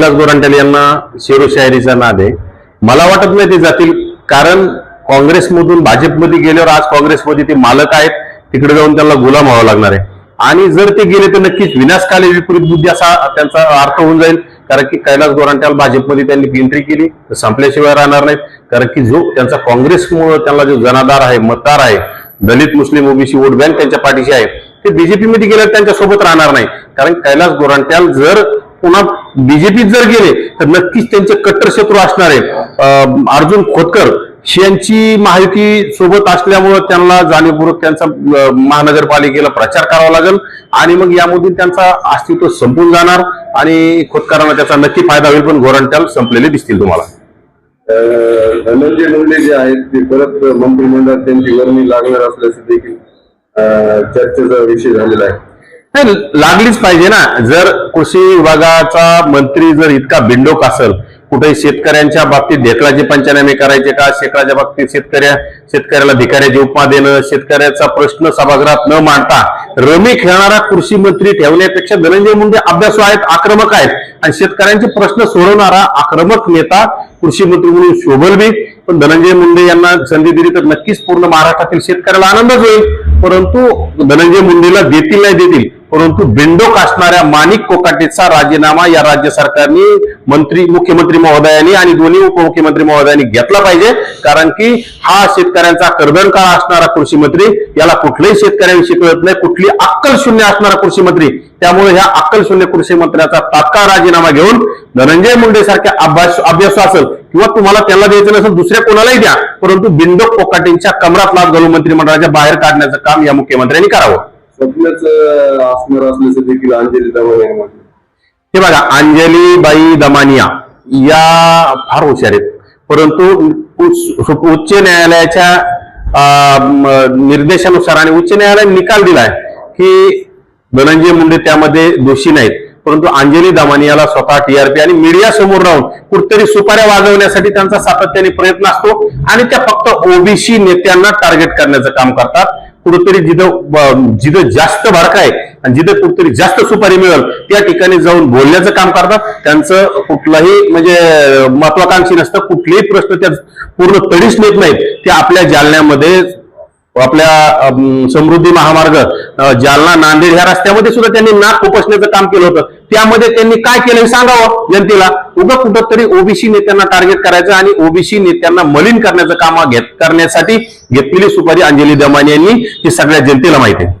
कैलास गोरंट्याल यांना शेरो शायरीचा नाद आहे. मला वाटत नाही ते जातील कारण काँग्रेसमधून भाजपमध्ये गेल्यावर आज काँग्रेसमध्ये ते मालक आहेत तिकडे जाऊन त्यांना गुलाम व्हावं लागणार आहे. आणि जर ते गेले तर नक्कीच विनाशकाली विपरीत बुद्धी असा त्यांचा अर्थ होऊन जाईल कारण की कैलास गोरंट्याल भाजपमध्ये त्यांनी एंट्री केली तर संपल्याशिवाय राहणार नाहीत कारण की जो त्यांचा काँग्रेसमुळे त्यांना जो जनाधार आहे मतदार आहे Dalit Muslim OBC vote bank त्यांच्या पाठीशी आहे ते बीजेपीमध्ये गेल्यावर त्यांच्यासोबत राहणार नाही. कारण कैलास गोरांट्याल जर पुन्हा बीजेपीत जर गेले तर नक्कीच त्यांचे कट्टर शत्रू असणारे अं, अर्जुन खोतकर यांची माहिती सोबत असल्यामुळं त्यांना जाणीवपूर्वक त्यांचा महानगरपालिकेला प्रचार करावा लागेल. आणि मग यामधून त्यांचा अस्तित्व संपून जाणार आणि खोतकरांना त्याचा नक्की फायदा होईल पण गोरंट्याल संपलेले दिसतील तुम्हाला. अं, धनंजय मुंडे जे आहेत ते परत मंत्रिमंडळात त्यांची वर्णी लागणार असल्याचं देखील अं, चर्चेचा विषय झालेला आहे. नाही लागलीच पाहिजे ना. जर कृषी विभागाचा मंत्री जर इतका बिंडोक असेल कुठे शेतकऱ्यांच्या बाबतीत ढेकळाचे पंचनामे करायचे का? शेकडाच्या बाबतीत शेतकऱ्या शेतकऱ्याला भिकाऱ्याची उपमा देणं शेतकऱ्याचा प्रश्न सभागृहात न मांडता रमी खेळणारा कृषी मंत्री ठेवण्यापेक्षा धनंजय मुंडे अभ्यासू आहेत आक्रमक आहेत. आणि शेतकऱ्यांचे प्रश्न सोडवणारा आक्रमक नेता कृषी मंत्री म्हणून शोभल बी. पण धनंजय मुंडे यांना संधी दिली तर नक्कीच पूर्ण महाराष्ट्रातील शेतकऱ्याला आनंदच होईल. परंतु धनंजय मुंडेला देतील नाही देतील परंतु बिंडोक असणाऱ्या माणिक कोकाटेचा राजीनामा या राज्य सरकारने मंत्री मुख्यमंत्री महोदयांनी आणि दोन्ही उपमुख्यमंत्री महोदयांनी घेतला पाहिजे. कारण की हा शेतकऱ्यांचा कर्दन काळ असणारा कृषी मंत्री याला कुठल्याही शेतकऱ्यांशी कळत नाही कुठली अक्कल शून्य असणारा कृषी मंत्री त्यामुळे ह्या अक्कल शून्य कृषी मंत्र्याचा तात्काळ राजीनामा घेऊन धनंजय मुंडे सारख्या अभ्यास अभ्यासू असेल किंवा तुम्हाला त्याला द्यायचं नसेल दुसऱ्या कोणालाही द्या. परंतु बिंडोक कोकाटेंच्या कमरात लाभ घालून मंत्रिमंडळाच्या बाहेर काढण्याचं काम या मुख्यमंत्र्यांनी करावं. स्वप्नच असणार असल्याचं देखील अंजली दमानिया यांनी म्हटलं. हे बघा अंजलीबाई दमानिया या फार हुशार आहेत. परंतु उच्च न्यायालयाच्या निर्देशानुसार आणि उच्च न्यायालयाने निकाल दिलाय की धनंजय मुंडे त्यामध्ये दोषी नाहीत. परंतु अंजली दमानियाला स्वतः टीआरपी आणि मीडिया समोर राहून कुठतरी सुपाऱ्या वाजवण्यासाठी त्यांचा सातत्याने प्रयत्न असतो आणि त्या फक्त ओबीसी नेत्यांना टार्गेट करण्याचं काम करतात. कुठंतरी जिथं जिथं जास्त भारक आहे आणि जिथं कुठंतरी जास्त सुपारी मिळेल त्या ठिकाणी जाऊन बोलण्याचं काम करतात. त्यांचं कुठलाही म्हणजे महत्वाकांक्षी नसतं. कुठलेही प्रश्न त्या पूर्ण तडीच नेत नाहीत. ते आपल्या जालन्यामध्ये आपल्या समृद्धी महामार्ग जालना नांदेड ह्या रस्त्यामध्ये सुद्धा त्यांनी नाक उपसण्याचं काम केलं होतं. त्यामध्ये त्यांनी काय केलं हे सांगावं जनतेला? उगा कुठंतरी ओबीसी नेत्यांना टार्गेट करायचं आणि ओबीसी नेत्यांना मलिन करण्याचं काम घेत करण्यासाठी घेतलेली सुपारी अंजली दमानी यांनी ही सगळ्या जनतेला माहिती आहे.